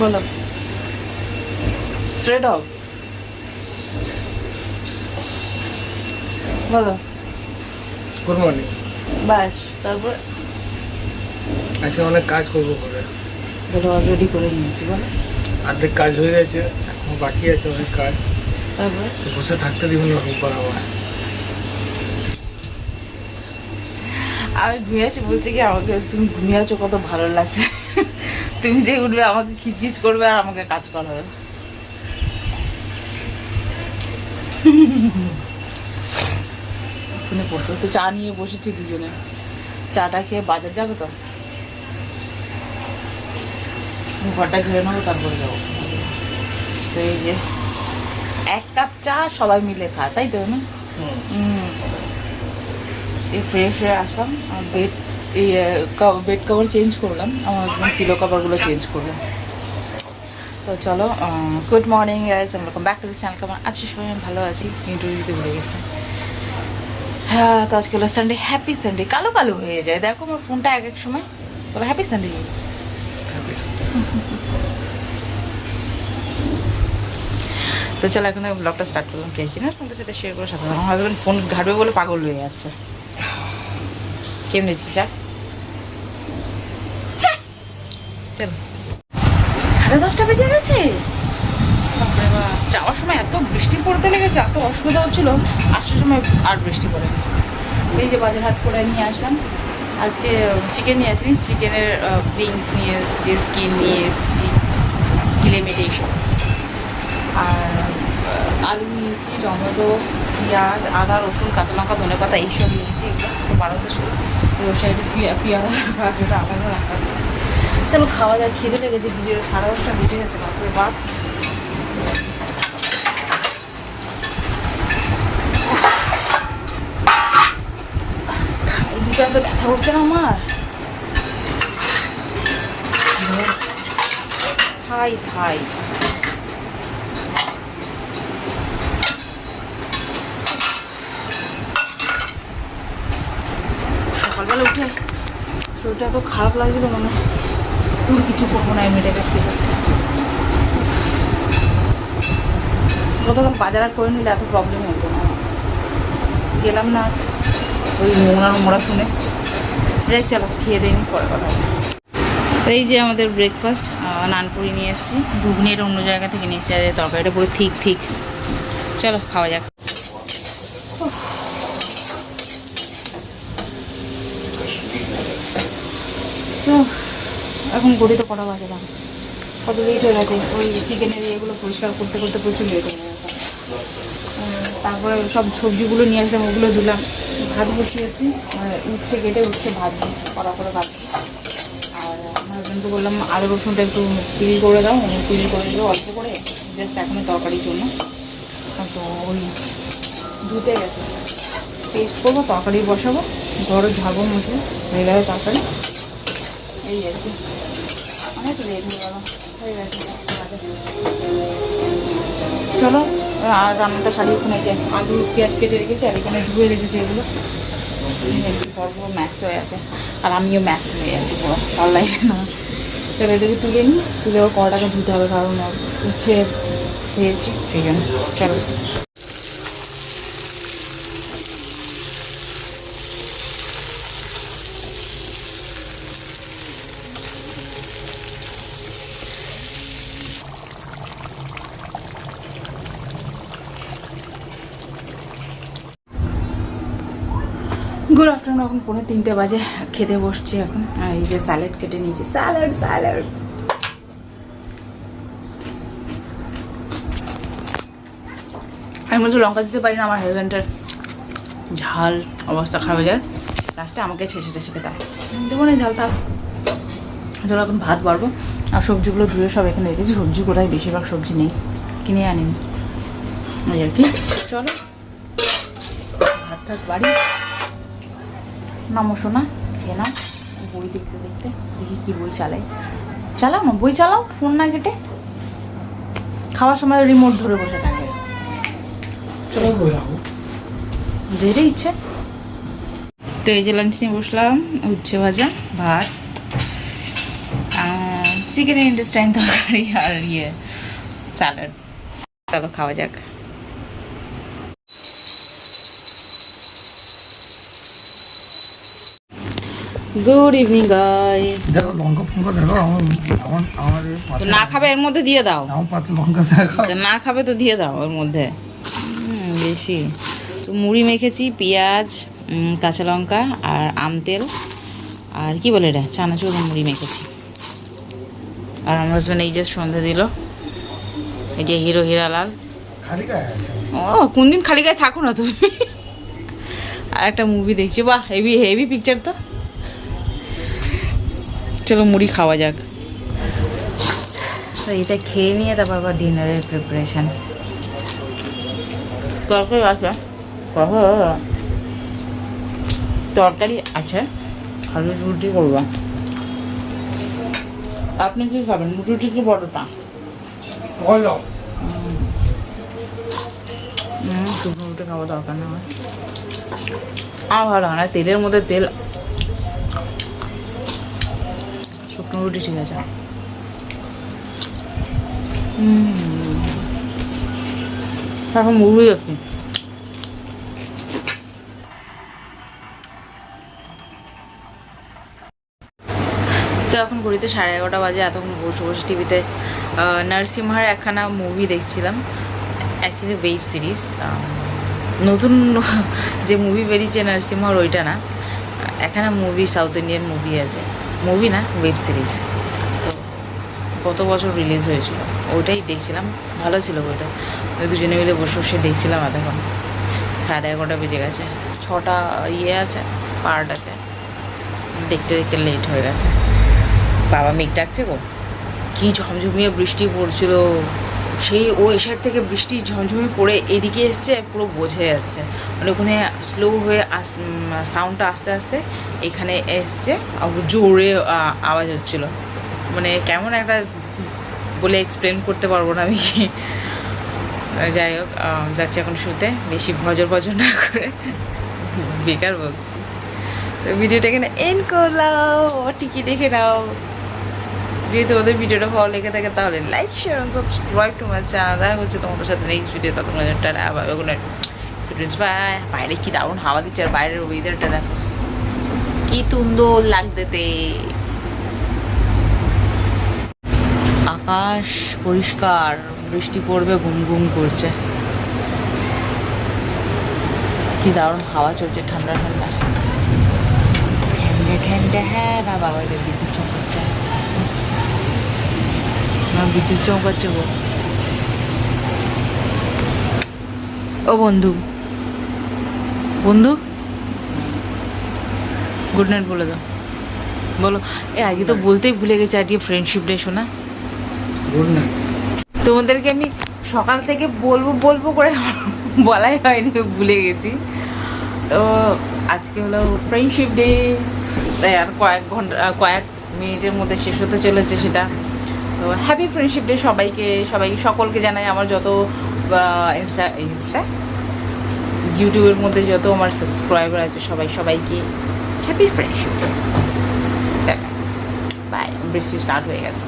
বলো। Straight off বলো। Good morning বাস তারপর? আজকে অনেক কাজ করব করে। বলো রেডি করে নিয়েছি বলো। অর্ধেক কাজ হয়ে গেছে এখন বাকি আছে অনেক কাজ। তারপরে? বসে থাকতে দিব না রোববার আমার আমি ঘুমিয়ে আছি বলছি কি আমাকে তুমি ঘুমিয়ে আছো কত ভালো লাগছে। তুমি যে উঠবে আমাকে খিচখিচ করবে আর আমাকে কাজ করাবে। ওখানে পড়তে তো চা নিয়ে বসেছি দুজনে। চাটা খেয়ে বাজার যাবে তো? ঘরটা ঘিরে নেব তারপরে যাব। তো এই যে এক কাপ চা সবাই মিলে খা তাই তো না? হুম। এই ফ্রেশ হয়ে আসলাম বেড এই বেড কভার চেঞ্জ করলাম। আমার হাজব্যান্ড পিলো কভারগুলো চেঞ্জ করলাম তো চলো good morning guys welcome back to this channel কেমন আছি সবাই? আমি ভালো আছি। ইন্টারভিউ দিতে ভুলে গেছিলাম। হ্যাঁ তো আজকে হলো সানডে হ্যাপি সানডে কালো কালো হয়ে যায়। দেখো আমার ফোনটা এক এক সময়। বলো হ্যাপি সানডে তো চলো এখন ব্লগটা স্টার্ট করলাম। কে কিনা তোমাদের সাথে শেয়ার করে সাথে আমার হাজব্যান্ড ফোন ঘাটবে বলে পাগল হয়ে যাচ্ছে। কেমনি চা সাড়ে দশটা বেজে গেছে? যাওয়ার সময় এত বৃষ্টি পড়তে লেগেছে, এত অসুবিধা হচ্ছিল, আসার সময় আর বৃষ্টি পড়ে এই যে বাজার হাট করে নিয়ে আসলাম। আজকে চিকেন নিয়ে আসিনি চিকেনের উইংস নিয়ে এসেছি স্কিন নিয়ে এসেছি গিলেমেটে এইসব। আর আলু নিয়েছি, টমেটো, পেঁয়াজ, আদা, রসুন, কাঁচা লঙ্কা ধনে পাতা এইসব নিয়েছি। এগুলো তো বাড়াতে শুরু সাইডে পেঁয়াজ গাছ, ওটা আলাদা রাখা আছে চলো খাওয়া দাওয়া খিদে লেগেছে বিজে সাড়ে দশটা বেজে গেছে, বাপরে বাপ। না আমার? থাই থাই। সকালবেলা উঠে শরীরটা এত খারাপ লাগছিল মনে হয়। তুমি কিছু করব না মেয়েটাকে ঠিক আছে গতকাল বাজার আর করে নিলে এত প্রবলেম হতো না। গেলাম না ওই মোড়া মোড়া শুনে। দেখ চলো, খেয়ে দিইনি পরে কথা। এই যে আমাদের ব্রেকফাস্ট নানপুরি নিয়ে এসেছি। ঘুগনি এটা অন্য জায়গা থেকে নিয়ে এসেছি তরকারিটা পুরো ঠিক ঠিক। চলো, খাওয়া যাক। তো এখন ঘড়িতে কটা বাজে না। কত লেট হয়ে গেছে। ওই চিকেনের ইয়েগুলো পরিষ্কার করতে করতে প্রচুর লেট হয়ে গেছে। তারপরে সব সবজিগুলো নিয়ে আসলাম, ওগুলো দিলাম। ভাত বসিয়েছি মানে উচ্ছে কেটে উচ্ছে ভাত করা করে ভাত আর আমার হাজব্যান্ডকে বললাম আলু রসুনটা একটু পিল করে দাও উনি পিল করে দিল অল্প করে জাস্ট এখনই তরকারির জন্য। তো ওই ধুতে গেছে। পেস্ট করব, তরকারি বসাবো ঘরে ঝাবো মুছবো হয়ে গেলে তরকারি। এই আর কি। অনেক লেট হয়ে গেছে চলো, আর রান্নাটা সারিয়ে ওখানে যে আলু, পেঁয়াজ কেটে রেখেছি, আর এখানে ধুয়ে রেখেছি এগুলো। বড় ম্যাক্স হয়ে আছে। আর আমিও ম্যাক্স হয়ে আছি, পুরো। লাগছে না। চলো এটাকে তুলে নিই। তুলে ওর কড়াটাকে ধুতে হবে, কারণ উচ্ছে খেয়েছি সেই জন্য। চলো। গুড আফটারনুন এখন পৌনে তিনটে বাজে, খেতে বসছি এখন। এই যে স্যালাড কেটে নিয়েছি। স্যালাড স্যালাড আমি বলছি, লঙ্কা দিতে পারি না আমার হাজব্যান্ডের ঝাল, অবস্থা খারাপ হয়ে যায়। লাস্টে আমাকে ছেঁচে টেছে খেতে হয় দেবো না ঝাল থাক চলো এখন ভাত বাড়বো। আর সবজিগুলো ধুয়ে সব এখানে রেখেছি। সবজি কোথায়? বেশিরভাগ সবজি নেই। কিনে আনিনি। ওই আর কি। চলো। ভাত টাত বাড়ি। নামো শোনা খেয়ে নাও। বই দেখতে দেখতে দেখি কি বই চালাই। চালাও না বই চালাও ফোন না কেটে খাওয়ার সময় রিমোট ধরে বসে থাকবে। যেটা ইচ্ছে তো এই যে লাঞ্চ নিয়ে বসলাম উচ্ছে ভাজা ভাত আর চিকেনের ইন্টেস্টাইন তরকারি আর ইয়ে স্যালাড চলো খাওয়া যাক। গুড ইভিনিং গাইস দেখো লঙ্কা ফঙ্কা দেখো আমার আমার না খাবে এর মধ্যে দিয়ে দাও। আমার পাত্র লঙ্কা দেখো না খাবে তো দিয়ে দাও ওর মধ্যে। বেশি। তো মুড়ি মেখেছি পেঁয়াজ কাঁচা লঙ্কা আর আম তেল। আর কি বলে এটা? চানাচুর মুড়ি মেখেছি। আর আমার হাজব্যান্ড এই যে সন্ধে দিল। এই যে হিরো হিরালাল। ও কোন দিন খালি গায়ে থাকো না তুমি। আর একটা মুভি দেখছি। বাহ হেভি হেভি পিকচার তো। চলো মুড়ি খাওয়া যাক। তো এটা খেয়ে নিয়ে তারপর আবার ডিনারের প্রিপারেশন তরকারি আছে। বাবা, তরকারি আছে। খালি রুটি করব। আপনি কি খাবেন? রুটি কি বড়টা বলো। শুকনো রুটি খাওয়া দরকার না আমার। আর ভালো লাগে না তেলের মধ্যে তেল শুকনো রুটি ঠিক আছে। এখন মুভি দেখছি তো এখন ঘড়িতে সাড়ে এগারোটা বাজে, এতক্ষণ বসে বসে টিভিতে নার্সিমহার একখানা মুভি দেখছিলাম। অ্যাকচুয়ালি ওয়েব সিরিজ নতুন যে মুভি বেরিয়েছে নার্সিমহার ওইটা না। এখানে মুভি সাউথ ইন্ডিয়ান মুভি আছে। মুভি না ওয়েব সিরিজ তো গত বছর রিলিজ হয়েছিল। ওইটাই দেখছিলাম। ভালো ছিল বইটা। ওই দুজনে মিলে বসে বসে দেখছিলাম এতক্ষণ সাড়ে এগারোটা বেজে গেছে। ছটা ইয়ে আছে পার্ট আছে। দেখতে দেখতে লেট হয়ে গেছে। বাবা মেঘ ডাকছে গো। কী ঝমঝমিয়ে বৃষ্টি পড়ছিল। সেই ও এসার থেকে বৃষ্টি ঝমঝমিয়ে পড়ে এদিকে এসছে, পুরো বোঝা যাচ্ছে। মানে ওখানে স্লো হয়ে আস সাউন্ডটা আস্তে আস্তে এখানে এসছে জোরে আওয়াজ হচ্ছিল। মানে কেমন একটা বলে এক্সপ্লেন করতে পারব না আমি। যাই হোক যাচ্ছি এখন শুতে, বেশি ভজর ভজর না করে। বেকার বলছি ভিডিওটা এখানে এন্ড করলাম। ঠিকই দেখে নাও। যদি তোমাদের ভিডিওটা ভালো লেগে থাকে, তাহলে like share subscribe to my channel দেখা হচ্ছে তোমাদের সাথে নেক্সট ভিডিও ততক্ষণ tata bye good night students bye বাইরে কি দারুণ হাওয়া দিচ্ছে, আর বাইরের ওয়েদারটা দেখো। কি সুন্দর লাগতেতে আকাশ পরিষ্কার, বৃষ্টি পড়বে ঘুম ঘুম করছে। কি দারুণ হাওয়া চলছে, ঠান্ডা ঠান্ডা। ঠান্ডা ঠান্ডা হ্যাঁ বাবা, ওই বিদ্যুৎ চমকাচ্ছে। আমার বিদ্যুৎ চমকাচ্ছে গো ও বন্ধু। বন্ধু? গুড নাইট বলে দাও। বলো এ আজকে তো বলতেই ভুলে গেছি আজকে ফ্রেন্ডশিপ ডে শোনা গুড নাইট তোমাদেরকে আমি সকাল থেকে বলব বলব করে বলাই হয়নি ভুলে গেছি। তো আজকে হলো ফ্রেন্ডশিপ ডে আর কয়েক ঘণ্টা কয়েক মিনিটের মধ্যে শেষ হতে চলেছে সেটা। তো হ্যাপি ফ্রেন্ডশিপ ডে সবাইকে, সবাই সকলকে জানাই আমার যত ইনস্টা ইনস্টা ইউটিউবের মধ্যে যত আমার সাবস্ক্রাইবার আছে সবাই, সবাইকে হ্যাপি ফ্রেন্ডশিপ ডে বাই বৃষ্টি স্টার্ট হয়ে গেছে।